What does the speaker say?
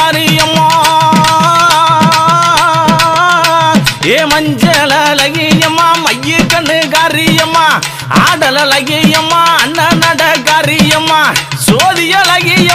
தானியம்மா ஏ மஞ்சள் அழகியம்மா மைய கண்ணு காரியம்மா ஆடல் அழகியம்மா அண்ணன் நட காரியம்மா சோதியலகியம்